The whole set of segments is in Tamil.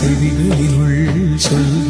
செவிகளினுள் சொல்கின்றதே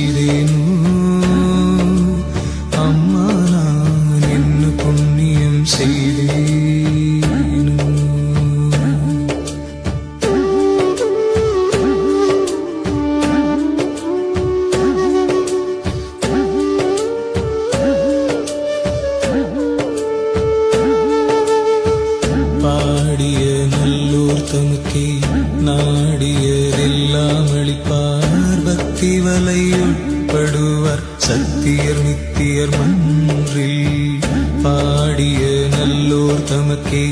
புண்ணியம் சக்தி வலையுட்படுவர் சக்தியர் நித்தியர் மன்றில் பாடிய நல்லோர் தமக்கே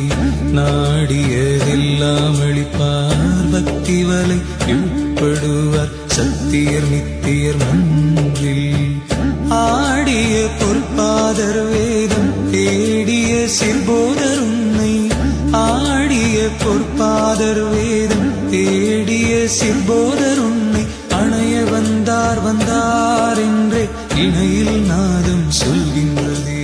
நாடியதெல்லாம் அளிப்பார். பக்தி வலை உட்படுவார் சத்தியர் நித்தியர் மன்றில் ஆடிய பொற்பாதர் வேதம் தேடிய சிற்போதர் உன்னை ஆடிய பொற்பாதர் வேதம் தேடிய சிற்போதர் வந்தார் என்றே இணையில் நாதம் சொல்கின்றதே.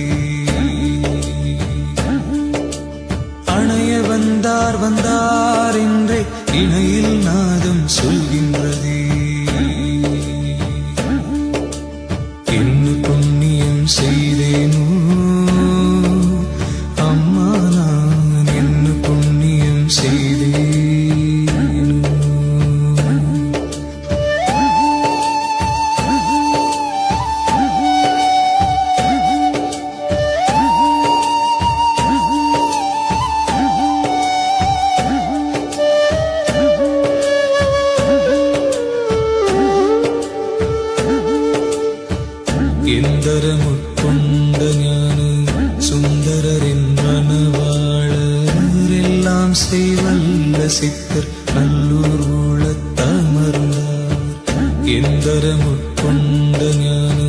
அணைய வந்தார் வந்தார் என்றே இணையில் நாதம் சொல்கின்ற எந்தரமுட்கொண்ட ஞான சுந்தரரின் மனவாளர் எல்லாம் செய்வல்ல சித்தர் நல்லூர் ஊழத்தமர்ந்தார் எந்தரமுட்கொண்ட ஞான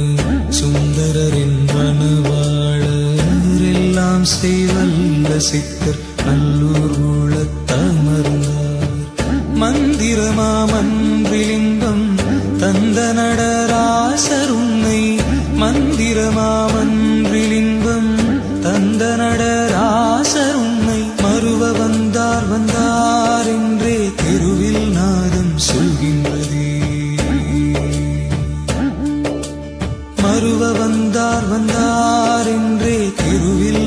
சுந்தரரின் மனவாளர் எல்லாம் செய்வல்ல சித்தர் நல்லூர் ஊழத்தமர்ந்தார் மந்திரமாமன்றிலிங்கம் தந்த நடராசர் உன்னை தந்த நடராசர் உன்னை மறுவ வந்தார் வந்தார் என்றே தெருவில் நாதம் சொல்கின்றதே. மறுவ வந்தார் வந்தார் என்றே தெருவில்